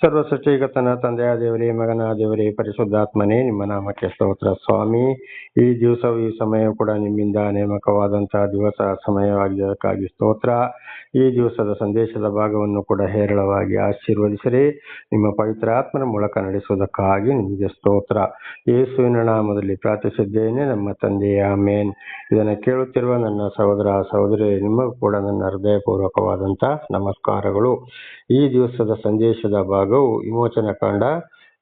ಸರ್ವ ಸೃಷ್ಟಿಗತನ ತಂದೆಯ ದೇವರೇ, ಮಗನ ದೇವರೇ, ಪರಿಶುದ್ಧಾತ್ಮನೇ, ನಿಮ್ಮ ನಾಮಕ್ಕೆ ಸ್ತೋತ್ರ. ಸ್ವಾಮಿ, ಈ ದಿವಸವು ಈ ಸಮಯ ಕೂಡ ನಿಮ್ಮಿಂದ ನೇಮಕವಾದಂತಹ ದಿವಸ, ಸಮಯವಾಗಿದ್ದಕ್ಕಾಗಿ ಸ್ತೋತ್ರ. ಈ ದಿವಸದ ಸಂದೇಶದ ಭಾಗವನ್ನು ಕೂಡ ಹೇರಳವಾಗಿ ಆಶೀರ್ವದಿಸಿರಿ. ನಿಮ್ಮ ಪವಿತ್ರ ಆತ್ಮನ ಮೂಲಕ ನಡೆಸುವುದಕ್ಕಾಗಿ ನಿಮಗೆ ಸ್ತೋತ್ರ. ಯೇಸುವಿನ ನಾಮದಲ್ಲಿ ಪ್ರಾರ್ಥಿಸಿದ್ದೇನೆ, ನಮ್ಮ ತಂದೆಯ ಮೇನ್ ಇದನ್ನು ಕೇಳುತ್ತಿರುವ ನನ್ನ ಸಹೋದರ ಸಹೋದರಿ ನಿಮಗೂ ಕೂಡ ನನ್ನ ಹೃದಯಪೂರ್ವಕವಾದಂತಹ ನಮಸ್ಕಾರಗಳು. ಈ ದಿವಸದ ಸಂದೇಶದ ಭಾಗವು ವಿಮೋಚನ ಕಾಂಡ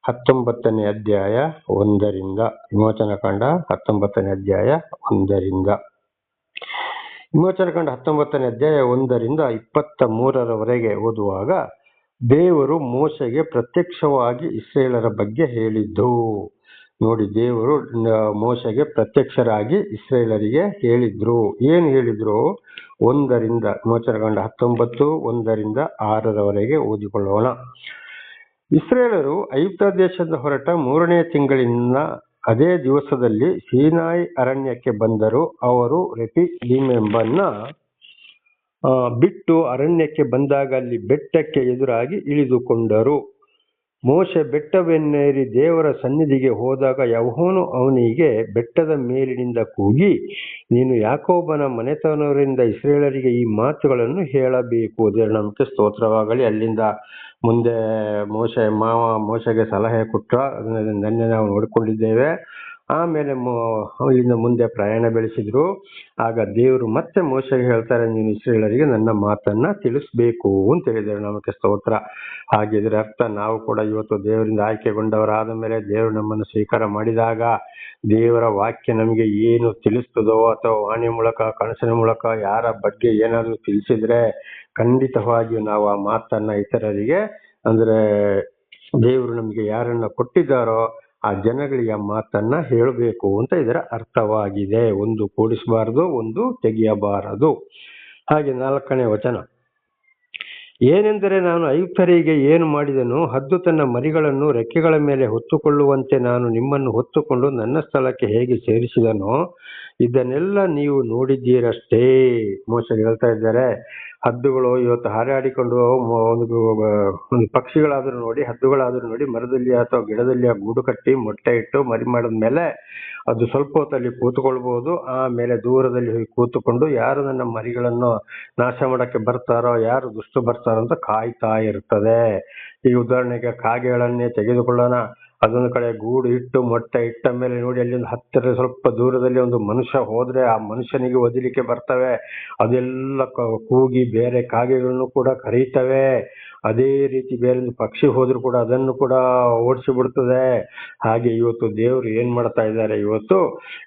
ಹತ್ತೊಂಬತ್ತನೇ ಅಧ್ಯಾಯ ಒಂದರಿಂದ, ವಿಮೋಚನ ಕಾಂಡ ಹತ್ತೊಂಬತ್ತನೇ ಅಧ್ಯಾಯ ಒಂದರಿಂದ. ವಿಮೋಚನ ಕಾಂಡ ಹತ್ತೊಂಬತ್ತನೇ ಅಧ್ಯಾಯ ಒಂದರಿಂದ ಇಪ್ಪತ್ತ ಮೂರರವರೆಗೆ ಓದುವಾಗ ದೇವರು ಮೋಸೆಗೆ ಪ್ರತ್ಯಕ್ಷವಾಗಿ ಇಸ್ರೇಲರ ಬಗ್ಗೆ ಹೇಳಿದ್ದು. ನೋಡಿ, ದೇವರು ಮೋಸೆಗೆ ಪ್ರತ್ಯಕ್ಷರಾಗಿ ಇಸ್ರೇಲರಿಗೆ ಹೇಳಿದ್ರು. ಏನು ಹೇಳಿದ್ರು? ಒಂದರಿಂದ ವಿಮೋಚನಗೊಂಡ ಹತ್ತೊಂಬತ್ತು, ಒಂದರಿಂದ ಆರರವರೆಗೆ ಓದಿಕೊಳ್ಳೋಣ. ಇಸ್ರೇಲರು ಐಪ್ತ ದೇಶದಿಂದ ಹೊರಟ ಮೂರನೇ ತಿಂಗಳಿನ ಅದೇ ದಿವಸದಲ್ಲಿ ಸೀನಾಯಿ ಅರಣ್ಯಕ್ಕೆ ಬಂದರು. ಅವರು ರೆಪಿ ಲಿಮೆಂಬನ್ನ ಬಿಟ್ಟು ಅರಣ್ಯಕ್ಕೆ ಬಂದಾಗ ಅಲ್ಲಿ ಬೆಟ್ಟಕ್ಕೆ ಎದುರಾಗಿ ಇಳಿದುಕೊಂಡರು. ಮೋಶೆ ಬೆಟ್ಟವೆನ್ನೇರಿ ದೇವರ ಸನ್ನಿಧಿಗೆ ಹೋದಾಗ ಯಹೋನು ಅವನಿಗೆ ಬೆಟ್ಟದ ಮೇಲಿನಿಂದ ಕೂಗಿ, ನೀನು ಯಾಕೋಬನ ಮನೆತನವರಿಂದ ಇಸ್ರೇಲರಿಗೆ ಈ ಮಾತುಗಳನ್ನು ಹೇಳಬೇಕು. ನಮಗೆ ಸ್ತೋತ್ರವಾಗಲಿ. ಅಲ್ಲಿಂದ ಮುಂದೆ ಮೋಶೆ, ಮಾವ ಮೋಶೆಗೆ ಸಲಹೆ ಕೊಟ್ಟ ಅದನ್ನ ನೆನ್ನೆ ನಾವು ನೋಡಿಕೊಂಡಿದ್ದೇವೆ. ಆಮೇಲೆ ಮೋ- ಅಲ್ಲಿಂದ ಮುಂದೆ ಪ್ರಯಾಣ ಬೆಳೆಸಿದ್ರು. ಆಗ ದೇವರು ಮತ್ತೆ ಮೋಸ ಹೇಳ್ತಾರೆ, ನೀನು ಇಸ್ರೇಲರಿಗೆ ನನ್ನ ಮಾತನ್ನ ತಿಳಿಸ್ಬೇಕು ಅಂತ ಹೇಳಿದರು ನಮಗೆ ಸ್ತೋತ್ರ. ಹಾಗೆ ಇದರ ಅರ್ಥ, ನಾವು ಕೂಡ ಇವತ್ತು ದೇವರಿಂದ ಆಯ್ಕೆಗೊಂಡವರಾದ ಮೇಲೆ ದೇವರು ನಮ್ಮನ್ನು ಸ್ವೀಕಾರ ಮಾಡಿದಾಗ ದೇವರ ವಾಕ್ಯ ನಮಗೆ ಏನು ತಿಳಿಸ್ತದೋ ಅಥವಾ ವಾಣಿ ಮೂಲಕ, ಕನಸಿನ ಮೂಲಕ, ಯಾರ ಬಗ್ಗೆ ಏನಾದರೂ ತಿಳಿಸಿದ್ರೆ ಖಂಡಿತವಾಗಿಯೂ ನಾವು ಆ ಮಾತನ್ನ ಇತರರಿಗೆ, ಅಂದ್ರೆ ದೇವರು ನಮಗೆ ಯಾರನ್ನ ಕೊಟ್ಟಿದ್ದಾರೋ ಆ ಜನಗಳಿಗೆ ಮಾತನ್ನ ಹೇಳಬೇಕು ಅಂತ ಇದರ ಅರ್ಥವಾಗಿದೆ. ಒಂದು ಕೂಡಿಸಬಾರದು, ಒಂದು ತೆಗೆಯಬಾರದು. ಹಾಗೆ ನಾಲ್ಕನೇ ವಚನ. ಏನೆಂದರೆ ನಾನು ಐಕ್ತರಿಗೆ ಏನು ಮಾಡಿದನು ಹದ್ದು ತನ್ನ ಮರಿಗಳನ್ನು ರೆಕ್ಕೆಗಳ ಮೇಲೆ ಹೊತ್ತುಕೊಳ್ಳುವಂತೆ ನಾನು ನಿಮ್ಮನ್ನು ಹೊತ್ತುಕೊಂಡು ನನ್ನ ಸ್ಥಳಕ್ಕೆ ಹೇಗೆ ಸೇರಿಸಿದನೋ ಇದನ್ನೆಲ್ಲ ನೀವು ನೋಡಿದ್ದೀರಷ್ಟೇ. ಮೋಸ ಹೇಳ್ತಾ ಇದ್ದಾರೆ ಹದ್ದುಗಳು ಇವತ್ತು ಹಾರಾಡಿಕೊಂಡು ಒಂದು ಒಂದು ಪಕ್ಷಿಗಳಾದರೂ ನೋಡಿ, ಹದ್ದುಗಳಾದರೂ ನೋಡಿ, ಮರದಲ್ಲಿ ಅಥವಾ ಗಿಡದಲ್ಲಿ ಗೂಡು ಕಟ್ಟಿ ಮೊಟ್ಟೆ ಇಟ್ಟು ಮರಿ ಮಾಡಿದ ಮೇಲೆ ಅದು ಸ್ವಲ್ಪ ಹೊತ್ತಲ್ಲಿ ಕೂತ್ಕೊಳ್ಬಹುದು ಆಮೇಲೆ ದೂರದಲ್ಲಿ ಹೋಗಿ ಕೂತುಕೊಂಡು ಯಾರು ನನ್ನ ಮರಿಗಳನ್ನು ನಾಶ ಮಾಡಕ್ಕೆ ಬರ್ತಾರೋ, ಯಾರು ದುಷ್ಟು ಬರ್ತಾರೋ ಅಂತ ಕಾಯ್ತಾ ಇರ್ತದೆ. ಈ ಉದಾಹರಣೆಗೆ ಕಾಗೆಗಳನ್ನೇ ತೆಗೆದುಕೊಳ್ಳೋಣ. ಅದೊಂದು ಕಡೆ ಗೂಡು ಇಟ್ಟು ಮೊಟ್ಟೆ ಇಟ್ಟ ಮೇಲೆ ನೋಡಿ ಅಲ್ಲಿ ಒಂದು ಹತ್ತಿರ ಸ್ವಲ್ಪ ದೂರದಲ್ಲಿ ಒಂದು ಮನುಷ್ಯ ಹೋದ್ರೆ ಆ ಮನುಷ್ಯನಿಗೆ ಒದಿಲಿಕ್ಕೆ ಬರ್ತವೆ. ಅದೆಲ್ಲ ಕೂಗಿ ಬೇರೆ ಕಾಗೆಗಳನ್ನು ಕೂಡ ಕರೀತವೆ. ಅದೇ ರೀತಿ ಬೇರೆ ಒಂದು ಪಕ್ಷಿ ಹೋದ್ರು ಕೂಡ ಅದನ್ನು ಕೂಡ ಓಡಿಸಿ ಬಿಡ್ತದೆ. ಹಾಗೆ ಇವತ್ತು ದೇವರು ಏನ್ ಮಾಡ್ತಾ ಇದ್ದಾರೆ? ಇವತ್ತು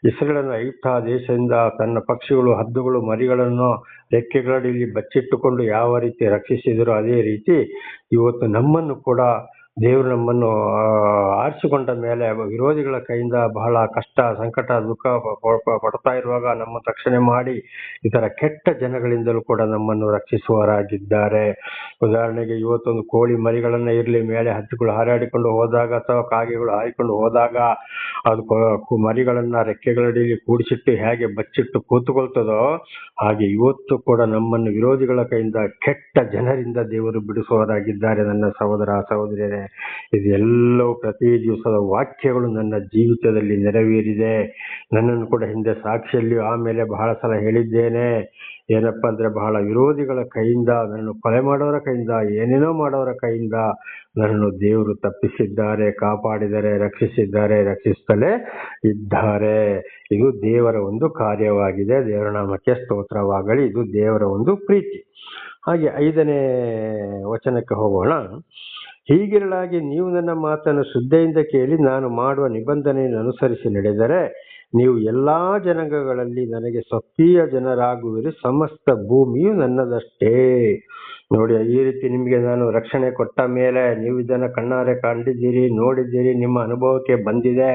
ಇಸ್ರೇಲನ್ನು ಐಪ್ತ ದೇಶದಿಂದ ತನ್ನ ಪಕ್ಷಿಗಳು, ಹದ್ದುಗಳು, ಮರಿಗಳನ್ನು ರೆಕ್ಕೆಗಳಲ್ಲಿ ಬಚ್ಚಿಟ್ಟುಕೊಂಡು ಯಾವ ರೀತಿ ರಕ್ಷಿಸಿದ್ರು ಅದೇ ರೀತಿ ಇವತ್ತು ನಮ್ಮನ್ನು ಕೂಡ ದೇವರು ನಮ್ಮನ್ನು ಆರಿಸಿಕೊಂಡ ಮೇಲೆ ವಿರೋಧಿಗಳ ಕೈಯಿಂದ ಬಹಳ ಕಷ್ಟ, ಸಂಕಟ, ದುಃಖ ಪಡ್ತಾ ಇರುವಾಗ ನಮ್ಮ ರಕ್ಷಣೆ ಮಾಡಿ ಇತರ ಕೆಟ್ಟ ಜನಗಳಿಂದಲೂ ಕೂಡ ನಮ್ಮನ್ನು ರಕ್ಷಿಸುವರಾಗಿದ್ದಾರೆ ಉದಾಹರಣೆಗೆ ಇವತ್ತೊಂದು ಕೋಳಿ ಮರಿಗಳನ್ನ ಇರಲಿ, ಮೇಲೆ ಹತ್ತಿಗಳು ಹಾರಾಡಿಕೊಂಡು ಹೋದಾಗ ಅಥವಾ ಕಾಗೆಗಳು ಹಾರಿಕೊಂಡು ಹೋದಾಗ ಅದು ಮರಿಗಳನ್ನ ರೆಕ್ಕೆಗಳಡಿಯಲ್ಲಿ ಕೂಡಿಸಿಟ್ಟು ಹೇಗೆ ಬಚ್ಚಿಟ್ಟು ಕೂತುಕೊಳ್ತದೋ ಹಾಗೆ ಇವತ್ತು ಕೂಡ ನಮ್ಮನ್ನು ವಿರೋಧಿಗಳ ಕೈಯಿಂದ ಕೆಟ್ಟ ಜನರಿಂದ ದೇವರು ಬಿಡಿಸುವರಾಗಿದ್ದಾರೆ ನನ್ನ ಸಹೋದರ, ಸಹೋದರಿಯರೇ. ಇದೆಲ್ಲವೂ ಪ್ರತಿ ದಿವಸದ ವಾಕ್ಯಗಳು ನನ್ನ ಜೀವಿತದಲ್ಲಿ ನೆರವೇರಿದೆ. ನನ್ನನ್ನು ಕೂಡ ಹಿಂದೆ ಸಾಕ್ಷಿಯಲ್ಲಿ ಆಮೇಲೆ ಬಹಳ ಸಲ ಹೇಳಿದ್ದೇನೆ. ಏನಪ್ಪ ಅಂದರೆ ಬಹಳ ವಿರೋಧಿಗಳ ಕೈಯಿಂದ, ನನ್ನನ್ನು ಕೊಲೆ ಮಾಡೋರ ಕೈಯಿಂದ, ಏನೇನೋ ಮಾಡೋರ ಕೈಯಿಂದ ನನ್ನನ್ನು ದೇವರು ತಪ್ಪಿಸಿದ್ದಾರೆ, ಕಾಪಾಡಿದರೆ, ರಕ್ಷಿಸಿದ್ದಾರೆ ರಕ್ಷಿಸುತ್ತಲೇ ಇದ್ದಾರೆ. ಇದು ದೇವರ ಒಂದು ಕಾರ್ಯವಾಗಿದೆ. ದೇವರ ನಾಮಕ್ಕೆ ಸ್ತೋತ್ರವಾಗಲಿ. ಇದು ದೇವರ ಒಂದು ಪ್ರೀತಿ. ಹಾಗೆ ಐದನೇ ವಚನಕ್ಕೆ ಹೋಗೋಣ. ಹೀಗಿರಲಾಗಿ ನೀವು ನನ್ನ ಮಾತನ್ನು ಶ್ರದ್ಧೆಯಿಂದ ಕೇಳಿ ನಾನು ಮಾಡುವ ನಿಬಂಧನೆಯನ್ನು ಅನುಸರಿಸಿ ನಡೆದರೆ ನೀವು ಎಲ್ಲಾ ಜನಾಂಗಗಳಲ್ಲಿ ನನಗೆ ಸ್ವಕೀಯ ಜನರಾಗುವಿರಿ. ಸಮಸ್ತ ಭೂಮಿಯು ನನ್ನದಷ್ಟೇ. ನೋಡಿ, ಈ ರೀತಿ ನಿಮಗೆ ನಾನು ರಕ್ಷಣೆ ಕೊಟ್ಟ ಮೇಲೆ ನೀವು ಇದನ್ನು ಕಣ್ಣಾರೆ ಕಂಡಿದ್ದೀರಿ, ನೋಡಿದ್ದೀರಿ, ನಿಮ್ಮ ಅನುಭವಕ್ಕೆ ಬಂದಿದೆ.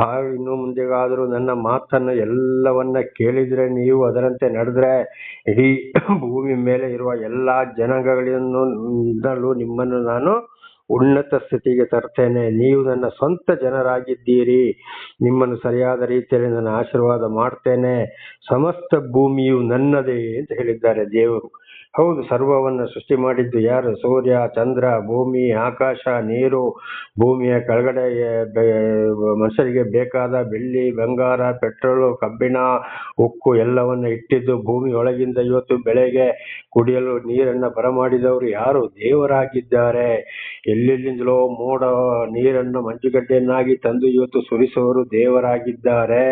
ಹಾಗೆ ಇನ್ನು ಮುಂದೆಗಾದರೂ ನನ್ನ ಮಾತನ್ನು ಎಲ್ಲವನ್ನ ಕೇಳಿದ್ರೆ, ನೀವು ಅದರಂತೆ ನಡೆದ್ರೆ, ಇಡೀ ಭೂಮಿ ಮೇಲೆ ಇರುವ ಎಲ್ಲ ಜನಾಂಗಗಳನ್ನು ನಿಮ್ಮನ್ನು ನಾನು ಉನ್ನತ ಸ್ಥಿತಿಗೆ ತರ್ತೇನೆ. ನೀವು ನನ್ನ ಸ್ವಂತ ಜನರಾಗಿದ್ದೀರಿ. ನಿಮ್ಮನ್ನು ಸರಿಯಾದ ರೀತಿಯಲ್ಲಿ ನಾನು ಆಶೀರ್ವಾದ ಮಾಡ್ತೇನೆ. ಸಮಸ್ತ ಭೂಮಿಯು ನನ್ನದೇ ಅಂತ ಹೇಳಿದ್ದಾರೆ ದೇವರು. ಹೌದು, ಸರ್ವವನ್ನು ಸೃಷ್ಟಿ ಮಾಡಿದ್ದು ಯಾರು? ಸೂರ್ಯ, ಚಂದ್ರ, ಭೂಮಿ, ಆಕಾಶ, ನೀರು, ಭೂಮಿಯ ಕೆಳಗಡೆ ಮನುಷ್ಯರಿಗೆ ಬೇಕಾದ ಬೆಳ್ಳಿ, ಬಂಗಾರ, ಪೆಟ್ರೋಲು, ಕಬ್ಬಿಣ, ಉಕ್ಕು ಎಲ್ಲವನ್ನು ಇಟ್ಟಿದ್ದು ಭೂಮಿ ಒಳಗಿಂದ ಇವತ್ತು ಬೆಳೆಗೆ ಕುಡಿಯಲು ನೀರನ್ನು ಬರಮಾಡಿದವರು ಯಾರು? ದೇವರಾಗಿದ್ದಾರೆ. ಎಲ್ಲೆಲ್ಲಿಂದಲೋ ಮೋಡ ನೀರನ್ನು ಮಂಜುಗಡ್ಡೆಯನ್ನಾಗಿ ತಂದು ಇವತ್ತು ಸುರಿಸುವವರು ದೇವರಾಗಿದ್ದಾರೆ.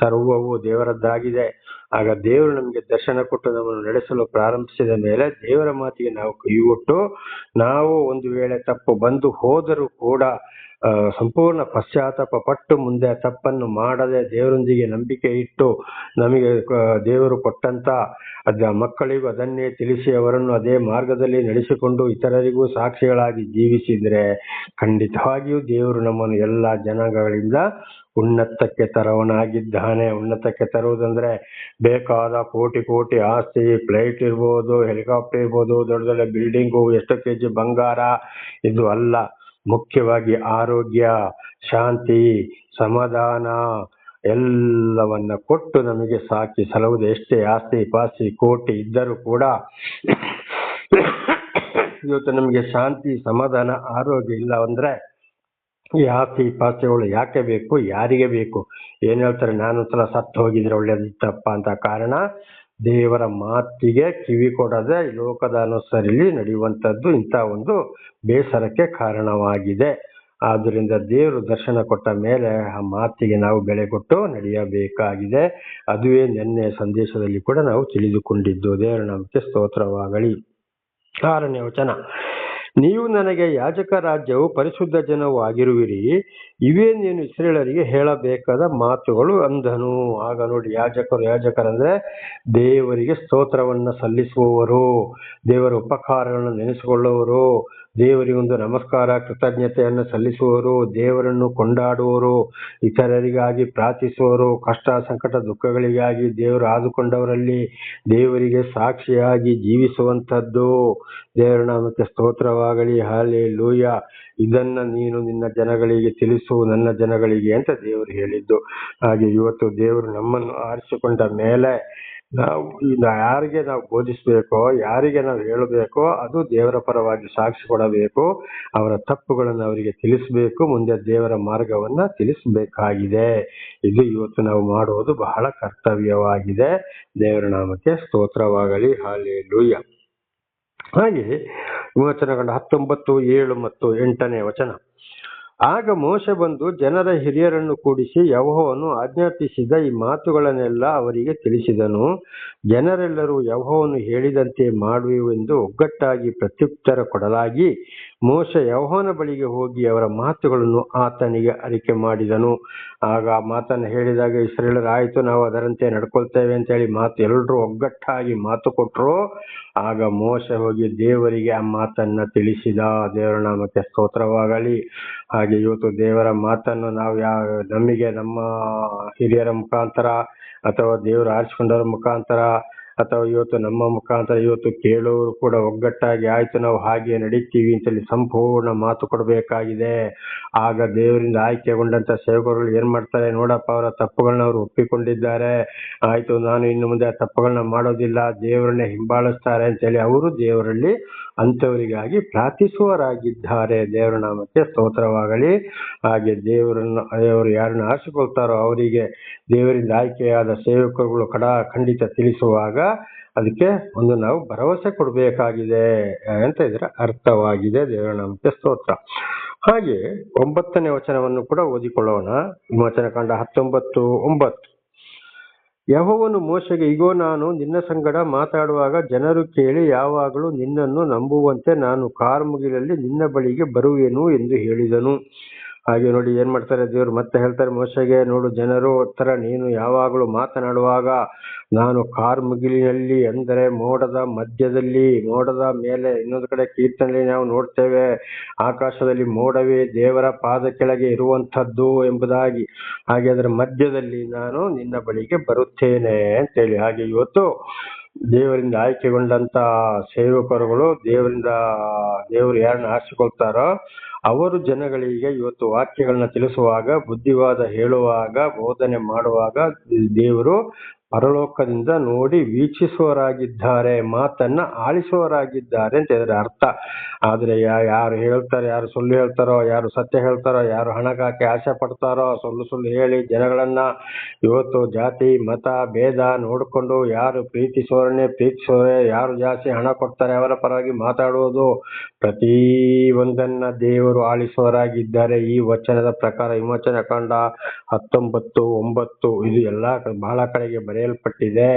ಸರ್ವವು ದೇವರದ್ದಾಗಿದೆ. ಆಗ ದೇವರು ನಮಗೆ ದರ್ಶನ ಕೊಟ್ಟು ನಮ್ಮನ್ನು ನಡೆಸಲು ಪ್ರಾರಂಭಿಸಿದ ಮೇಲೆ ದೇವರ ಮಾತಿಗೆ ನಾವು ಕೈಗೊಟ್ಟು ನಾವು ಒಂದು ವೇಳೆ ತಪ್ಪು ಬಂದು ಹೋದರೂ ಕೂಡ ಸಂಪೂರ್ಣ ಪಶ್ಚಾತ್ತಾಪ ಪಟ್ಟು ಮುಂದೆ ತಪ್ಪನ್ನು ಮಾಡದೆ ದೇವರೊಂದಿಗೆ ನಂಬಿಕೆ ಇಟ್ಟು ನಮಗೆ ದೇವರು ಕೊಟ್ಟಂತ ಅದ ಮಕ್ಕಳಿಗೂ ಅದನ್ನೇ ತಿಳಿಸಿ ಅವರನ್ನು ಅದೇ ಮಾರ್ಗದಲ್ಲಿ ನಡೆಸಿಕೊಂಡು ಇತರರಿಗೂ ಸಾಕ್ಷಿಗಳಾಗಿ ಜೀವಿಸಿದರೆ ಖಂಡಿತವಾಗಿಯೂ ದೇವರು ನಮ್ಮನ್ನು ಎಲ್ಲ ಜನಾಂಗಗಳಿಂದ ಉನ್ನತಕ್ಕೆ ತರವನಾಗಿದ್ದಾನೆ ಉನ್ನತಕ್ಕೆ ತರುವುದಂದ್ರೆ ಬೇಕಾದ ಕೋಟಿ ಕೋಟಿ ಆಸ್ತಿ, ಫ್ಲೈಟ್ ಇರ್ಬೋದು, ಹೆಲಿಕಾಪ್ಟರ್ ಇರ್ಬೋದು, ದೊಡ್ಡ ದೊಡ್ಡ ಬಿಲ್ಡಿಂಗು, ಎಷ್ಟು ಕೆಜಿ ಬಂಗಾರ, ಇದು ಅಲ್ಲ. ಮುಖ್ಯವಾಗಿ ಆರೋಗ್ಯ, ಶಾಂತಿ, ಸಮಾಧಾನ ಎಲ್ಲವನ್ನ ಕೊಟ್ಟು ನಮಗೆ ಸಾಕಿ ಸಲಹುದು ಎಷ್ಟೇ ಆಸ್ತಿ ಪಾಸ್ತಿ ಕೋಟಿ ಇದ್ದರೂ ಕೂಡ ಇವತ್ತು ನಮಗೆ ಶಾಂತಿ, ಸಮಾಧಾನ, ಆರೋಗ್ಯ ಇಲ್ಲ ಅಂದ್ರೆ ಈ ಆಸ್ತಿ ಪಾಸ್ತಿಗಳು ಯಾಕೆ ಬೇಕು, ಯಾರಿಗೆ ಬೇಕು? ಏನ್ ಹೇಳ್ತಾರೆ? ನಾನೊಂದ್ಸಲ ಸತ್ತು ಹೋಗಿದ್ರೆ ಒಳ್ಳೇದಿತ್ತಪ್ಪ ಅಂತ ಕಾರಣ ದೇವರ ಮಾತಿಗೆ ಕಿವಿ ಕೊಡದೆ ಲೋಕದ ಅನುಸರಿಲಿ ನಡೆಯುವಂಥದ್ದು ಇಂಥ ಒಂದು ಬೇಸರಕ್ಕೆ ಕಾರಣವಾಗಿದೆ. ಆದ್ದರಿಂದ ದೇವರು ದರ್ಶನ ಕೊಟ್ಟ ಮೇಲೆ ಆ ಮಾತಿಗೆ ನಾವು ಬೆಳೆ ಕೊಟ್ಟು ನಡೆಯಬೇಕಾಗಿದೆ. ಅದುವೇ ನಿನ್ನೆ ಸಂದೇಶದಲ್ಲಿ ಕೂಡ ನಾವು ತಿಳಿದುಕೊಂಡಿದ್ದು. ದೇವರ ನಮಗೆ ಸ್ತೋತ್ರವಾಗಲಿ. ಆರನೇ ವಚನ. ನೀವು ನನಗೆ ಯಾಜಕ ರಾಜ್ಯವು ಪರಿಶುದ್ಧ ಜನವೂ ಆಗಿರುವಿರಿ. ಇವೇ ನೀನು ಇಸ್ರೇಲರಿಗೆ ಹೇಳಬೇಕಾದ ಮಾತುಗಳು ಅಂದನು. ಆಗ ನೋಡಿ ಯಾಜಕರು, ಯಾಜಕರಂದ್ರೆ ದೇವರಿಗೆ ಸ್ತೋತ್ರವನ್ನ ಸಲ್ಲಿಸುವವರು, ದೇವರ ಉಪಕಾರಗಳನ್ನು ನೆನೆಸಿಕೊಳ್ಳುವವರು ದೇವರಿಗೊಂದು ನಮಸ್ಕಾರ, ಕೃತಜ್ಞತೆಯನ್ನು ಸಲ್ಲಿಸುವವರು, ದೇವರನ್ನು ಕೊಂಡಾಡುವರು ಇತರರಿಗಾಗಿ ಪ್ರಾರ್ಥಿಸುವರು ಕಷ್ಟ, ಸಂಕಟ, ದುಃಖಗಳಿಗಾಗಿ ದೇವರು ಆದುಕೊಂಡವರಲ್ಲಿ ದೇವರಿಗೆ ಸಾಕ್ಷಿಯಾಗಿ ಜೀವಿಸುವಂಥದ್ದು. ದೇವರ ನಾಮಕ್ಕೆ ಸ್ತೋತ್ರವಾಗಲಿ. ಹಾಲೆ ಲೂಯ ಇದನ್ನು ನೀನು ನಿನ್ನ ಜನಗಳಿಗೆ ತಿಳಿಸು. ನನ್ನ ಜನಗಳಿಗೆ ಅಂತ ದೇವರು ಹೇಳಿದ್ದು. ಹಾಗೆ ಇವತ್ತು ದೇವರು ನಮ್ಮನ್ನು ಆರಿಸಿಕೊಂಡ ಮೇಲೆ ನಾವು ಯಾರಿಗೆ ನಾವು ಬೋಧಿಸ್ಬೇಕೋ, ಯಾರಿಗೆ ನಾವು ಹೇಳಬೇಕೋ, ಅದು ದೇವರ ಪರವಾಗಿ ಸಾಕ್ಷಿ ಕೊಡಬೇಕು. ಅವರ ತಪ್ಪುಗಳನ್ನು ಅವರಿಗೆ ತಿಳಿಸಬೇಕು. ಮುಂದೆ ದೇವರ ಮಾರ್ಗವನ್ನ ತಿಳಿಸಬೇಕಾಗಿದೆ. ಇದು ಇವತ್ತು ನಾವು ಮಾಡುವುದು ಬಹಳ ಕರ್ತವ್ಯವಾಗಿದೆ. ದೇವರ ನಾಮಕ್ಕೆ ಸ್ತೋತ್ರವಾಗಲಿ. ಹಾಲೆ ಲೂಯ್ಯ ಹಾಗೆ ವಚನಗಳ ಹತ್ತೊಂಬತ್ತು ಏಳು ಮತ್ತು ಎಂಟನೇ ವಚನ. ಆಗ ಮೋಶೆ ಬಂದು ಜನರ ಹಿರಿಯರನ್ನು ಕೂಡಿಸಿ ಯಹೋವನು ಆಜ್ಞಾಪಿಸಿದ ಈ ಮಾತುಗಳನ್ನೆಲ್ಲ ಅವರಿಗೆ ತಿಳಿಸಿದನು. ಜನರೆಲ್ಲರೂ ಯಹೋವನು ಹೇಳಿದಂತೆ ಮಾಡುವೆವೆಂದು ಒಗ್ಗಟ್ಟಾಗಿ ಪ್ರತ್ಯುತ್ತರ ಕೊಡಲಾಗಿ ಮೋಶ ಯಹೋವನ ಬಳಿಗೆ ಹೋಗಿ ಅವರ ಮಾತುಗಳನ್ನು ಆತನಿಗೆ ಅರಿಕೆ ಮಾಡಿದನು. ಆಗ ಆ ಮಾತನ್ನು ಹೇಳಿದಾಗ ಇಸ್ರೇಲರು ಆಯ್ತು, ನಾವು ಅದರಂತೆ ನಡ್ಕೊಳ್ತೇವೆ ಅಂತ ಹೇಳಿ ಮಾತು ಎಲ್ಲರೂ ಒಗ್ಗಟ್ಟಾಗಿ ಮಾತು ಕೊಟ್ಟರು ಆಗ ಮೋಶ ಹೋಗಿ ದೇವರಿಗೆ ಆ ಮಾತನ್ನು ತಿಳಿಸಿದ. ದೇವರ ನಾಮಕ್ಕೆ ಸ್ತೋತ್ರವಾಗಲಿ. ಹಾಗೆ ಇವತ್ತು ದೇವರ ಮಾತನ್ನು ನಾವು ಯಾವ ನಮಗೆ ನಮ್ಮ ಹಿರಿಯರ ಮುಖಾಂತರ ಅಥವಾ ದೇವರು ಆರಿಸಿಕೊಂಡವರ ಮುಖಾಂತರ ಅಥವಾ ಇವತ್ತು ನಮ್ಮ ಮುಖಾಂತರ ಇವತ್ತು ಕೇಳೋರು ಕೂಡ ಒಗ್ಗಟ್ಟಾಗಿ ಆಯ್ತು, ನಾವು ಹಾಗೆ ನಡೀತೀವಿ ಅಂತೇಳಿ ಸಂಪೂರ್ಣ ಮಾತು ಕೊಡಬೇಕಾಗಿದೆ. ಆಗ ದೇವರಿಂದ ಆಯ್ಕೆಗೊಂಡಂತ ಸೇವಕರು ಏನ್ ಮಾಡ್ತಾರೆ, ನೋಡಪ್ಪ ಅವರ ತಪ್ಪುಗಳನ್ನ ಅವರು ಒಪ್ಪಿಕೊಂಡಿದ್ದಾರೆ. ಆಯ್ತು, ನಾನು ಇನ್ನು ಮುಂದೆ ಆ ತಪ್ಪುಗಳನ್ನ ಮಾಡೋದಿಲ್ಲ, ದೇವರನ್ನೇ ಹಿಂಬಾಲಿಸ್ತಾರೆ ಅಂತೇಳಿ ಅವರು ದೇವರಲ್ಲಿ ಅಂಥವರಿಗಾಗಿ ಪ್ರಾರ್ಥಿಸುವರಾಗಿದ್ದಾರೆ ದೇವರ ನಾಮಕ್ಕೆ ಸ್ತೋತ್ರವಾಗಲಿ. ಹಾಗೆ ದೇವರನ್ನು, ದೇವರು ಯಾರನ್ನು ಆರಿಸಿಕೊಳ್ತಾರೋ ಅವರಿಗೆ ದೇವರಿಂದ ಆಯ್ಕೆಯಾದ ಸೇವಕರುಗಳು ಕಡ ಖಂಡಿತ ತಿಳಿಸುವಾಗ ಅದಕ್ಕೆ ಒಂದು ನಾವು ಭರವಸೆ ಕೊಡಬೇಕಾಗಿದೆ ಅಂತ ಇದರ ಅರ್ಥವಾಗಿದೆ. ದೇವರ ನಾಮಕ್ಕೆ ಸ್ತೋತ್ರ. ಹಾಗೆ ಒಂಬತ್ತನೇ ವಚನವನ್ನು ಕೂಡ ಓದಿಕೊಳ್ಳೋಣ. ವಚನ ಕಂಡ ಹತ್ತೊಂಬತ್ತು ಒಂಬತ್ತು. ಯಹೋವನು ಮೋಶೆಗೆ, ಇಗೋ, ನಾನು ನಿನ್ನ ಸಂಗಡ ಮಾತಾಡುವಾಗ ಜನರು ಕೇಳಿ ಯಾವಾಗಲೂ ನಿನ್ನನ್ನು ನಂಬುವಂತೆ ನಾನು ಕಾರ್ಮುಗಿಲಲ್ಲಿ ನಿನ್ನ ಬಳಿಗೆ ಬರುವೆನು ಎಂದು ಹೇಳಿದನು. ಹಾಗೆ ನೋಡಿ ಏನ್ ಮಾಡ್ತಾರೆ ದೇವ್ರು ಮತ್ತೆ ಹೇಳ್ತಾರೆ ಮೋಶೆಗೆ, ನೋಡು ಜನರು ಉತ್ತರ ನೀನು ಯಾವಾಗಲೂ ಮಾತನಾಡುವಾಗ ನಾನು ಕಾರ್ಮುಗಿಲಿನಲ್ಲಿ ಅಂದರೆ ಮೋಡದ ಮಧ್ಯದಲ್ಲಿ, ಮೋಡದ ಮೇಲೆ ಇನ್ನೊಂದು ಕಡೆ ಕೀರ್ತನೆಯಲ್ಲಿ ನಾವು ನೋಡ್ತೇವೆ, ಆಕಾಶದಲ್ಲಿ ಮೋಡವೇ ದೇವರ ಪಾದ ಕೆಳಗೆ ಇರುವಂತದ್ದು ಎಂಬುದಾಗಿ. ಹಾಗೆ ಅದರ ಮಧ್ಯದಲ್ಲಿ ನಾನು ನಿನ್ನ ಬಳಿಗೆ ಬರುತ್ತೇನೆ ಅಂತೇಳಿ. ಹಾಗೆ ಇವತ್ತು ದೇವರಿಂದ ಆಯ್ಕೆಗೊಂಡಂತ ಸೇವಕರುಗಳು ದೇವರಿಂದ ದೇವರು ಯಾರನ್ನ ಆರಿಸಿಕೊಳ್ತಾರೋ ಅವರು ಜನಗಳಿಗೆ ಇವತ್ತು ವಾಕ್ಯಗಳನ್ನ ತಿಳಿಸುವಾಗ, ಬುದ್ಧಿವಾದ ಹೇಳುವಾಗ, ಬೋಧನೆ ಮಾಡುವಾಗ ದೇವರು ಪರಲೋಕದಿಂದ ನೋಡಿ ವೀಕ್ಷಿಸುವವರಾಗಿದ್ದಾರೆ, ಮಾತನ್ನ ಆಲಿಸುವವರಾಗಿದ್ದಾರೆ ಅಂತ ಇದರ ಅರ್ಥ. ಆದ್ರೆ ಯಾರು ಹೇಳ್ತಾರೆ, ಯಾರು ಸುಳ್ಳು ಹೇಳ್ತಾರೋ, ಯಾರು ಸತ್ಯ ಹೇಳ್ತಾರೋ, ಯಾರು ಹಣಕಾಕಿ ಆಸೆ ಪಡ್ತಾರೋ, ಸುಳ್ಳು ಸುಳ್ಳು ಹೇಳಿ ಜನಗಳನ್ನ ಇವತ್ತು ಜಾತಿ, ಮತ, ಭೇದ ನೋಡಿಕೊಂಡು ಯಾರು ಪ್ರೀತಿಸೋರನ್ನೇ ಪ್ರೀತಿಸೋರೆ ಯಾರು ಜಾಸ್ತಿ ಹಣ ಕೊಡ್ತಾರೆ ಅವರ ಪರವಾಗಿ ಮಾತಾಡುವುದು ಪ್ರತಿ ಒಂದನ್ನ ದೇವರು ಆಳಿಸುವರಾಗಿದ್ದಾರೆ ಈ ವಚನದ ಪ್ರಕಾರ ವಿಮೋಚನ ಕಂಡ ಹತ್ತೊಂಬತ್ತು, ಒಂಬತ್ತು ಇದು ಎಲ್ಲಾ ಬಹಳ ಕಡೆಗೆ ಬರೆಯಲ್ಪಟ್ಟಿದೆ.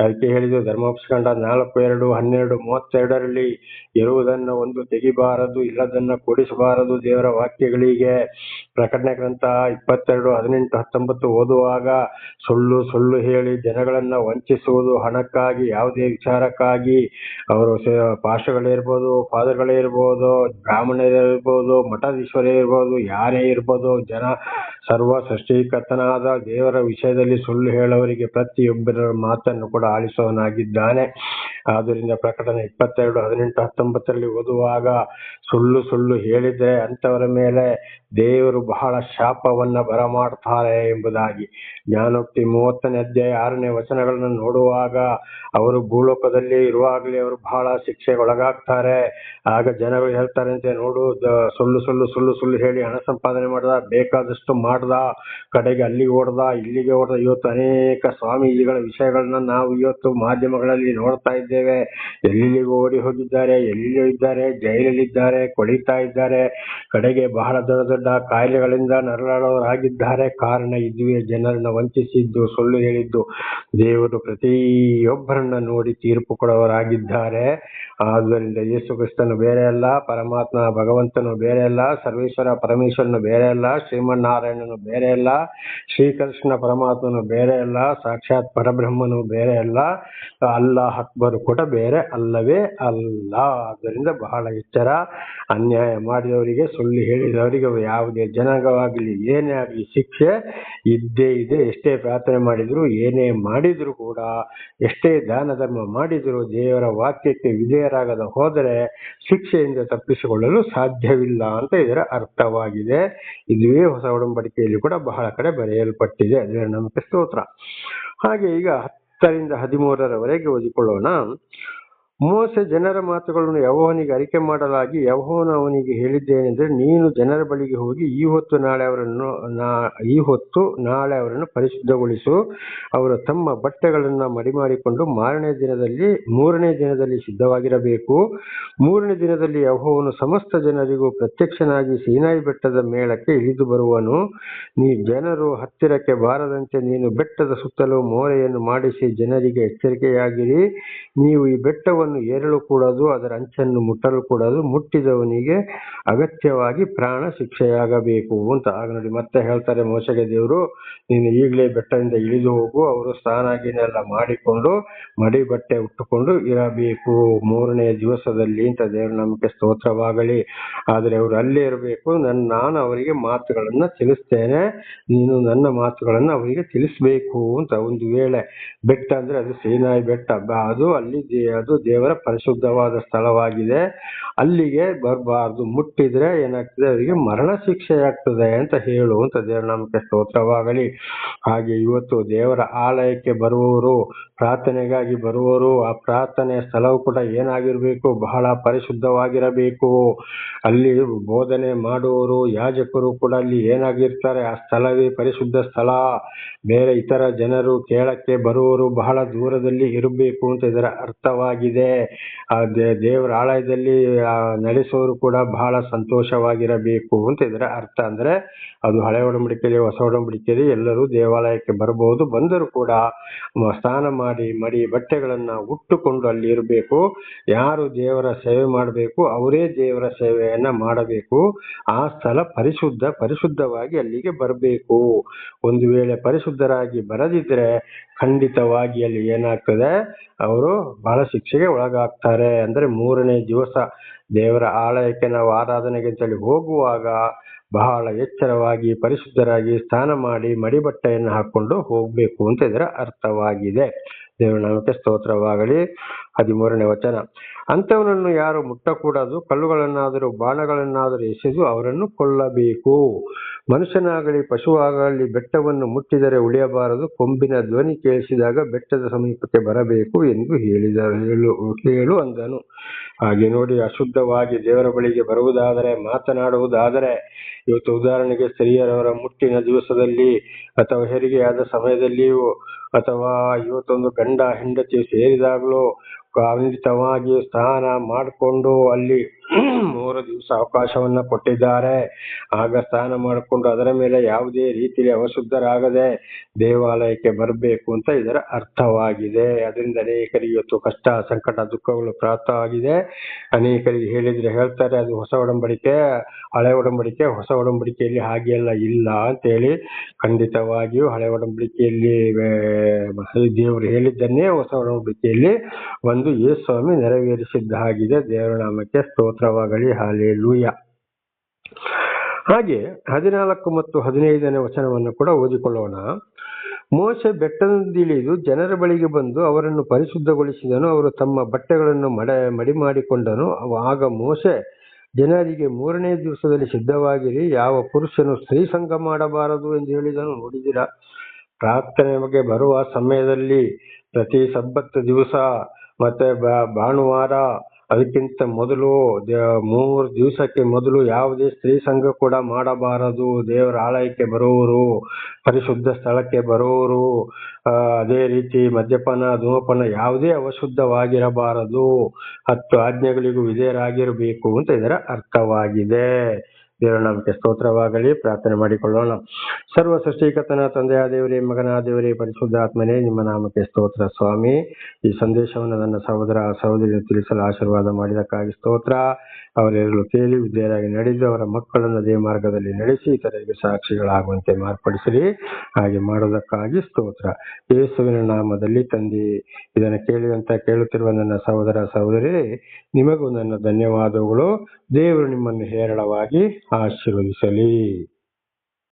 ಅದಕ್ಕೆ ಹೇಳಿದ್ರು ಧರ್ಮೋಪಸ್ಕಂಡ ನಾಲ್ಕು, ಎರಡು, ಹನ್ನೆರಡು, ಮೂವತ್ತೆರಡರಲ್ಲಿ ಇರುವುದನ್ನ ಒಂದು ತೆಗಿಬಾರದು, ಇಲ್ಲದನ್ನ ಕೂಡಿಸಬಾರದು ದೇವರ ವಾಕ್ಯಗಳಿಗೆ. ಪ್ರಕಟಣೆ ಗ್ರಂಥ ಇಪ್ಪತ್ತೆರಡು, ಹದಿನೆಂಟು, ಹತ್ತೊಂಬತ್ತು ಓದುವಾಗ ಸುಳ್ಳು ಸುಳ್ಳು ಹೇಳಿ ಜನಗಳನ್ನ ವಂಚಿಸುವುದು ಹಣಕ್ಕಾಗಿ, ಯಾವುದೇ ವಿಚಾರಕ್ಕಾಗಿ. ಅವರು ಪಾಸ್ಟರ್ಗಳಿರ್ಬೋದು ಫಾದರ್ಗಳೇ ಇರ್ಬೋದು ಬ್ರಾಹ್ಮಣರಿರ್ಬೋದು ಮಠಾಧೀಶ್ವರೇ ಇರ್ಬೋದು, ಯಾರೇ ಇರ್ಬೋದು, ಜನ ಸರ್ವ ಸೃಷ್ಟಿಕರ್ತನಾದ ದೇವರ ವಿಷಯದಲ್ಲಿ ಸುಳ್ಳು ಹೇಳುವವರಿಗೆ ಪ್ರತಿಯೊಬ್ಬರ ಮಾತನ್ನು ಕೂಡ ಆಲಿಸುವವನಾಗಿದ್ದಾನೆ. ಆದ್ದರಿಂದ ಪ್ರಕಟಣೆ ಇಪ್ಪತ್ತೆರಡು, ಹದಿನೆಂಟು, ಹತ್ತೊಂಬತ್ತರಲ್ಲಿ ಓದುವಾಗ ಸುಳ್ಳು ಸುಳ್ಳು ಹೇಳಿದ್ರೆ ಅಂತವರ ಮೇಲೆ ದೇವರು ಬಹಳ ಶಾಪವನ್ನ ಬರಮಾಡ್ತಾರೆ ಎಂಬುದಾಗಿ. ಜ್ಞಾನೋಕ್ತಿ ಮೂವತ್ತನೇ ಅಧ್ಯಾಯ ಆರನೇ ವಚನಗಳನ್ನು ನೋಡುವಾಗ ಅವರು ಭೂಲೋಕದಲ್ಲಿ ಇರುವಾಗಲೇ ಅವರು ಬಹಳ ಶಿಕ್ಷೆಗೆ ಒಳಗಾಗ್ತಾರೆ ಆಗ ಜನಗಳು ಹೇಳ್ತಾರೆ ಅಂತ ನೋಡು ಸುಳ್ಳು ಸುಳ್ಳು ಸುಳ್ಳು ಸುಳ್ಳು ಹೇಳಿ ಹಣ ಸಂಪಾದನೆ ಮಾಡ್ದ, ಬೇಕಾದಷ್ಟು ಮಾಡ್ದ, ಕಡೆಗೆ ಅಲ್ಲಿಗೆ ಓಡ್ದ, ಇಲ್ಲಿಗೆ ಓಡ್ದ. ಇವತ್ತು ಅನೇಕ ಸ್ವಾಮೀಜಿಗಳ ವಿಷಯಗಳನ್ನ ನಾವು ಇವತ್ತು ಮಾಧ್ಯಮಗಳಲ್ಲಿ ನೋಡ್ತಾ ಇದ್ದೇವೆ. ಎಲ್ಲಿಗೆ ಓಡಿ ಹೋಗಿದ್ದಾರೆ ಎಲ್ಲಿಯೂ ಇದ್ದಾರೆ, ಜೈಲಲ್ಲಿದ್ದಾರೆ, ಕೊಳಿತಾ ಇದ್ದಾರೆ. ಕಡೆಗೆ ಬಹಳ ದೊಡ್ಡ ದೊಡ್ಡ ಕಾಯಿಲೆಗಳಿಂದ ನರಳಾಡೋರಾಗಿದ್ದಾರೆ ಕಾರಣ ಇದುವೇ ಜನರನ್ನು ವಂಚಿಸಿದ್ದು, ಸುಳ್ಳು ಹೇಳಿದ್ದು. ದೇವರು ಪ್ರತಿಯೊಬ್ಬರನ್ನ ನೋಡಿ ತೀರ್ಪು ಕೊಡುವವರಾಗಿದ್ದಾರೆ ಆದ್ದರಿಂದ ಯೇಸು ಕ್ರಿಸ್ತನು ಬೇರೆ ಅಲ್ಲ, ಪರಮಾತ್ಮ ಭಗವಂತನು ಬೇರೆ ಅಲ್ಲ, ಸರ್ವೇಶ್ವರ ಪರಮೇಶ್ವರನು ಬೇರೆ ಅಲ್ಲ, ಶ್ರೀಮನ್ನಾರಾಯಣನು ಬೇರೆ ಅಲ್ಲ, ಶ್ರೀಕೃಷ್ಣ ಪರಮಾತ್ಮನು ಬೇರೆ ಅಲ್ಲ, ಸಾಕ್ಷಾತ್ ಪರಬ್ರಹ್ಮನು ಬೇರೆ ಅಲ್ಲ, ಅಲ್ಲಾಹ್ ಅಕ್ಬರ್ ಕೂಡ ಬೇರೆ ಅಲ್ಲವೇ ಅಲ್ಲ. ಆದ್ದರಿಂದ ಬಹಳ ಎಚ್ಚರ, ಅನ್ಯಾಯ ಮಾಡಿದವರಿಗೆ ಸುಳ್ಳು ಹೇಳಿದವರಿಗೆ ಯಾವುದೇ ಜನಾಂಗವಾಗಲಿ, ಏನೇ ಆಗಲಿ ಶಿಕ್ಷೆ ಇದ್ದೇ ಇದೆ. ಎಷ್ಟೇ ಪ್ರಾರ್ಥನೆ ಮಾಡಿದರೂ, ಏನೇ ಮಾಡಿದರೂ ಕೂಡ, ಎಷ್ಟೇ ದಾನ ಧರ್ಮ ಮಾಡಿದ್ರು ದೇವರ ವಾಕ್ಯಕ್ಕೆ ವಿಧೇಯರಾಗದ ಹೋದರೆ ಶಿಕ್ಷೆಯಿಂದ ತಪ್ಪಿಸಿಕೊಳ್ಳಲು ಸಾಧ್ಯವಿಲ್ಲ ಅಂತ ಇದರ ಅರ್ಥವಾಗಿದೆ. ಇದುವೇ ಹೊಸ ಒಡಂಬಡಿಕೆಯಲ್ಲಿ ಕೂಡ ಬಹಳ ಕಡೆ ಬರೆಯಲ್ಪಟ್ಟಿದೆ. ಅದರ ನಮಗೆ ಸ್ತೋತ್ರ. ಹಾಗೆ ಈಗ ಹತ್ತರಿಂದ ಹದಿಮೂರರವರೆಗೆ ಓದಿಕೊಳ್ಳೋಣ. ಮೋಸ ಜನರ ಮಾತುಗಳನ್ನು ಯಹೋವನಿಗೆ ಅರಿಕೆ ಮಾಡಲಾಗಿ ಯಹೋವನು ಅವನಿಗೆ ಹೇಳಿದ್ದೇನೆಂದರೆ, ನೀನು ಜನರ ಬಳಿಗೆ ಹೋಗಿ ಈ ಹೊತ್ತು ನಾಳೆ ಅವರನ್ನು ನಾ- ಈ ಹೊತ್ತು ನಾಳೆ ಅವರನ್ನು ಪರಿಶುದ್ಧಗೊಳಿಸು. ಅವರು ತಮ್ಮ ಬಟ್ಟೆಗಳನ್ನು ಮಡಿಮಾಡಿಕೊಂಡು ಮಾರನೇ ದಿನದಲ್ಲಿ, ಮೂರನೇ ದಿನದಲ್ಲಿ ಸಿದ್ಧವಾಗಿರಬೇಕು. ಮೂರನೇ ದಿನದಲ್ಲಿ ಯಹೋವನು ಸಮಸ್ತ ಜನರಿಗೂ ಪ್ರತ್ಯಕ್ಷನಾಗಿ ಸೀನಾಯಿ ಬೆಟ್ಟದ ಮೇಳಕ್ಕೆ ಇಳಿದು ಬರುವನು. ನೀ ಜನರು ಹತ್ತಿರಕ್ಕೆ ಬಾರದಂತೆ ನೀನು ಬೆಟ್ಟದ ಸುತ್ತಲೂ ಮೋರೆಯನ್ನು ಮಾಡಿಸಿ ಜನರಿಗೆ ಎಚ್ಚರಿಕೆಯಾಗಿರಿ. ನೀವು ಈ ಬೆಟ್ಟವನ್ನು ಏರಲು ಕೂಡದು ಅದರ ಅಂಚನ್ನು ಮುಟ್ಟಲು ಕೂಡದು ಮುಟ್ಟಿದವನಿಗೆ ಅಗತ್ಯವಾಗಿ ಪ್ರಾಣ ಶಿಕ್ಷೆಯಾಗಬೇಕು ಅಂತ. ಆಗ ನೋಡಿ, ಮತ್ತೆ ಹೇಳ್ತಾರೆ ಮೋಸಗೆ ದೇವರು, ನೀನು ಈಗಲೇ ಬೆಟ್ಟದಿಂದ ಇಳಿದು ಹೋಗು, ಅವರು ಸ್ನಾನಾಗಿನೆಲ್ಲ ಮಾಡಿಕೊಂಡು, ಮಡಿ ಬಟ್ಟೆ ಉಟ್ಟುಕೊಂಡು ಇರಬೇಕು. ಮೂರನೇ ದಿವಸದಲ್ಲಿ ಅಂತ ದೇವರು ನಮಗೆ ಸ್ತೋತ್ರವಾಗಲಿ. ಆದರೆ ಅವರು ಅಲ್ಲೇ ಇರಬೇಕು. ನನ್ನ ನಾನು ಅವರಿಗೆ ಮಾತುಗಳನ್ನ ತಿಳಿಸ್ತೇನೆ. ನೀನು ನನ್ನ ಮಾತುಗಳನ್ನ ಅವರಿಗೆ ತಿಳಿಸ್ಬೇಕು ಅಂತ ಒಂದು ವೇಳೆ. ಬೆಟ್ಟ ಅಂದ್ರೆ ಅದು ಸೇನಾಯಿ ಬೆಟ್ಟ. ಅದು ಅಲ್ಲಿ ಅದು ದೇವರ ಪರಿಶುದ್ಧವಾದ ಸ್ಥಳವಾಗಿದೆ. ಅಲ್ಲಿಗೆ ಬರಬಾರ್ದು. ಮುಟ್ಟಿದ್ರೆ ಏನಾಗ್ತದೆ? ಅವರಿಗೆ ಮರಣ ಶಿಕ್ಷೆ ಆಗ್ತದೆ ಅಂತ ಹೇಳು ಅಂತ ದೇವರ ಸ್ತೋತ್ರವಾಗಲಿ. ಹಾಗೆ ಇವತ್ತು ದೇವರ ಆಲಯಕ್ಕೆ ಬರುವವರು, ಪ್ರಾರ್ಥನೆಗಾಗಿ ಬರುವವರು, ಆ ಪ್ರಾರ್ಥನೆ ಸ್ಥಳವು ಕೂಡ ಏನಾಗಿರಬೇಕು? ಬಹಳ ಪರಿಶುದ್ಧವಾಗಿರಬೇಕು. ಅಲ್ಲಿ ಬೋಧನೆ ಮಾಡುವವರು, ಯಾಜಕರು ಕೂಡ ಅಲ್ಲಿ ಏನಾಗಿರ್ತಾರೆ? ಆ ಸ್ಥಳವೇ ಪರಿಶುದ್ಧ ಸ್ಥಳ. ಬೇರೆ ಇತರ ಜನರು ಕೇಳಕ್ಕೆ ಬರುವವರು ಬಹಳ ದೂರದಲ್ಲಿ ಇರಬೇಕು ಅಂತ ಇದರ ಅರ್ಥವಾಗಿದೆ. ಆ ದೇವರ ಆಲಯದಲ್ಲಿ ನಡೆಸೋರು ಕೂಡ ಬಹಳ ಸಂತೋಷವಾಗಿರಬೇಕು ಅಂತ ಇದರ ಅರ್ಥ. ಅಂದ್ರೆ ಅದು ಹಳೆ ಒಡಂಬಡಿಕೆಯಲ್ಲಿ ಹೊಸ ಒಡಂಬಡಿಕೆಯಲ್ಲಿ ಎಲ್ಲರೂ ದೇವಾಲಯಕ್ಕೆ ಬರಬಹುದು ಬಂದರೂ ಕೂಡ ಸ್ನಾನ ಮಾಡಿ, ಮಡಿ ಬಟ್ಟೆಗಳನ್ನ ಉಟ್ಟುಕೊಂಡು ಅಲ್ಲಿ ಇರಬೇಕು. ಯಾರು ದೇವರ ಸೇವೆ ಮಾಡಬೇಕು, ಅವರೇ ದೇವರ ಸೇವೆಯನ್ನ ಮಾಡಬೇಕು. ಆ ಸ್ಥಳ ಪರಿಶುದ್ಧ, ಪರಿಶುದ್ಧವಾಗಿ ಅಲ್ಲಿಗೆ ಬರಬೇಕು. ಒಂದು ವೇಳೆ ಪರಿಶುದ್ಧರಾಗಿ ಬರದಿದ್ರೆ ಖಂಡಿತವಾಗಿ ಅಲ್ಲಿ ಏನಾಗ್ತದೆ, ಅವರು ಬಹಳ ಶಿಕ್ಷೆಗೆ ಒಳಗಾಗ್ತಾರೆ. ಅಂದ್ರೆ ಮೂರನೇ ದಿವಸ ದೇವರ ಆಲಯಕ್ಕೆ ನಾವು ಆರಾಧನೆಗೆ ಅಂತೇಳಿ ಹೋಗುವಾಗ ಬಹಳ ಎಚ್ಚರವಾಗಿ, ಪರಿಶುದ್ಧರಾಗಿ ಸ್ನಾನ ಮಾಡಿ ಮಡಿ ಬಟ್ಟೆಯನ್ನು ಹೋಗಬೇಕು ಹೋಗ್ಬೇಕು ಅಂತ ಇದರ ಅರ್ಥವಾಗಿದೆ. ದೇವರ ನಾಮಕ್ಕೆ ಸ್ತೋತ್ರವಾಗಲಿ. ಹದಿಮೂರನೇ ವಚನ. ಅಂಥವನನ್ನು ಯಾರು ಮುಟ್ಟಕೂಡದು, ಕಲ್ಲುಗಳನ್ನಾದರೂ ಬಾಣಗಳನ್ನಾದರೂ ಎಸೆದು ಅವರನ್ನು ಕೊಲ್ಲಬೇಕು. ಮನುಷ್ಯನಾಗಲಿ ಪಶುವಾಗಲಿ ಬೆಟ್ಟವನ್ನು ಮುಟ್ಟಿದರೆ ಉಳಿಯಬಾರದು. ಕೊಂಬಿನ ಧ್ವನಿ ಕೇಳಿಸಿದಾಗ ಬೆಟ್ಟದ ಸಮೀಪಕ್ಕೆ ಬರಬೇಕು ಎಂದು ಹೇಳಿದ, ಹೇಳು ಹೇಳು ಅಂದನು. ಹಾಗೆ ನೋಡಿ, ಅಶುದ್ಧವಾಗಿ ದೇವರ ಬಳಿಗೆ ಬರುವುದಾದರೆ, ಮಾತನಾಡುವುದಾದರೆ, ಇವತ್ತು ಉದಾಹರಣೆಗೆ ಸ್ತ್ರೀಯರವರ ಮುಟ್ಟಿನ ದಿವಸದಲ್ಲಿ ಅಥವಾ ಹೆರಿಗೆಯಾದ ಸಮಯದಲ್ಲಿಯೂ ಅಥವಾ ಇವತ್ತೊಂದು ಗಂಡ ಹೆಂಡತಿ ಸೇರಿದಾಗಲೂ ಖಂಡಿತವಾಗಿ ಸ್ನಾನ ಮಾಡ್ಕೊಂಡು ಅಲ್ಲಿ ಮೂರು ದಿವಸ ಅವಕಾಶವನ್ನ ಕೊಟ್ಟಿದ್ದಾರೆ. ಆಗ ಸ್ನಾನ ಮಾಡಿಕೊಂಡು ಅದರ ಮೇಲೆ ಯಾವುದೇ ರೀತಿಯಲ್ಲಿ ಅವಶುದ್ಧರಾಗದೆ ದೇವಾಲಯಕ್ಕೆ ಬರಬೇಕು ಅಂತ ಇದರ ಅರ್ಥವಾಗಿದೆ. ಅದರಿಂದ ಅನೇಕರಿಗೆ ಇವತ್ತು ಕಷ್ಟ, ಸಂಕಟ, ದುಃಖಗಳು ಪ್ರಾಪ್ತವಾಗಿದೆ ಅನೇಕರಿಗೆ ಹೇಳಿದ್ರೆ ಹೇಳ್ತಾರೆ, ಅದು ಹೊಸ ಒಡಂಬಡಿಕೆ, ಹಳೆ ಒಡಂಬಡಿಕೆ, ಹೊಸ ಒಡಂಬಡಿಕೆಯಲ್ಲಿ ಹಾಗೆ ಎಲ್ಲ ಇಲ್ಲ ಅಂತೇಳಿ. ಖಂಡಿತವಾಗಿಯೂ ಹಳೆ ಒಡಂಬಡಿಕೆಯಲ್ಲಿ ದೇವರು ಹೇಳಿದ್ದನ್ನೇ ಹೊಸ ಒಡಂಬಡಿಕೆಯಲ್ಲಿ ಒಂದು ಯೇಸ್ವಾಮಿ ನೆರವೇರಿಸಿದ್ದ ಹಾಗಿದೆ ದೇವರ ನಾಮಕ್ಕೆ ಸ್ತೋತ್ರವಾಗಲಿ. ಹಾಲೆ ಹಾಗೆ ಹದಿನಾಲ್ಕು ಮತ್ತು ಹದಿನೈದನೇ ವಚನವನ್ನು ಕೂಡ ಓದಿಕೊಳ್ಳೋಣ. ಮೋಶೆ ಬೆಟ್ಟದಿಂದಿಳಿದು ಜನರ ಬಳಿಗೆ ಬಂದು ಅವರನ್ನು ಪರಿಶುದ್ಧಗೊಳಿಸಿದನು. ಅವರು ತಮ್ಮ ಬಟ್ಟೆಗಳನ್ನು ಮಡ ಮಡಿ ಮಾಡಿಕೊಂಡನು ಆಗ ಮೋಶೆ, ಜನರಿಗೆ ಮೂರನೇ ದಿವಸದಲ್ಲಿ ಸಿದ್ಧವಾಗಿರಿ. ಯಾವ ಪುರುಷನು ಸ್ತ್ರೀ ಸಂಘ ಮಾಡಬಾರದು ಎಂದು ಹೇಳಿದನು. ನೋಡಿದಿರಾ? ಪ್ರಾರ್ಥನೆ ಬಗ್ಗೆ ಬರುವ ಸಮಯದಲ್ಲಿ ಪ್ರತಿ ಸಬ್ಬತ್ತು ದಿವಸ ಮತ್ತೆ ಭಾನುವಾರ ಅದಕ್ಕಿಂತ ಮೊದಲು ಮೂರು ದಿವಸಕ್ಕೆ ಮೊದಲು ಯಾವುದೇ ಸ್ತ್ರೀ ಸಂಘ ಕೂಡ ಮಾಡಬಾರದು. ದೇವರ ಆಲಯಕ್ಕೆ ಬರುವವರು, ಪರಿಶುದ್ಧ ಸ್ಥಳಕ್ಕೆ ಬರುವವರು ಅದೇ ರೀತಿ ಮದ್ಯಪಾನ, ಧೂಮಪಾನ ಯಾವುದೇ ಅವಶುದ್ಧವಾಗಿರಬಾರದು. ಹತ್ತು ಆಜ್ಞೆಗಳಿಗೂ ವಿಧೇಯರಾಗಿರಬೇಕು ಅಂತ ಇದರ ಅರ್ಥವಾಗಿದೆ. ದೇವರ ನಾಮಕ್ಕೆ ಸ್ತೋತ್ರವಾಗಲಿ. ಪ್ರಾರ್ಥನೆ ಮಾಡಿಕೊಳ್ಳೋಣ. ಸರ್ವ ಸೃಷ್ಟಿಕತನ ತಂದೆಯ ದೇವರೇ ಮಗನ ದೇವರೇ, ಪರಿಶುದ್ಧಾತ್ಮನೇ, ನಿಮ್ಮ ನಾಮಕ್ಕೆ ಸ್ತೋತ್ರ ಸ್ವಾಮಿ. ಈ ಸಂದೇಶವನ್ನು ನನ್ನ ಸಹೋದರ ಸಹೋದರಿ ತಿಳಿಸಲು ಆಶೀರ್ವಾದ ಮಾಡಿದಕ್ಕಾಗಿ ಸ್ತೋತ್ರ. ಅವರೆಲ್ಲರೂ ಕೇಳಿ ವಿದ್ಯೆಯಾಗಿ ನಡೆದು ಅವರ ಮಕ್ಕಳನ್ನು ಅದೇ ಮಾರ್ಗದಲ್ಲಿ ನಡೆಸಿ ಇತರರಿಗೆ ಸಾಕ್ಷಿಗಳಾಗುವಂತೆ ಮಾರ್ಪಡಿಸಿರಿ. ಹಾಗೆ ಮಾಡೋದಕ್ಕಾಗಿ ಸ್ತೋತ್ರ. ಯೇಸುವಿನ ನಾಮದಲ್ಲಿ ತಂದೆ, ಇದನ್ನು ಕೇಳಿದಂತ ಕೇಳುತ್ತಿರುವ ನನ್ನ ಸಹೋದರ ಸಹೋದರಿ ನಿಮಗೂ ನನ್ನ ಧನ್ಯವಾದಗಳು. ದೇವರು ನಿಮ್ಮನ್ನು ಹೇರಳವಾಗಿ ಆಶೀರ್ವದಿಸಲಿ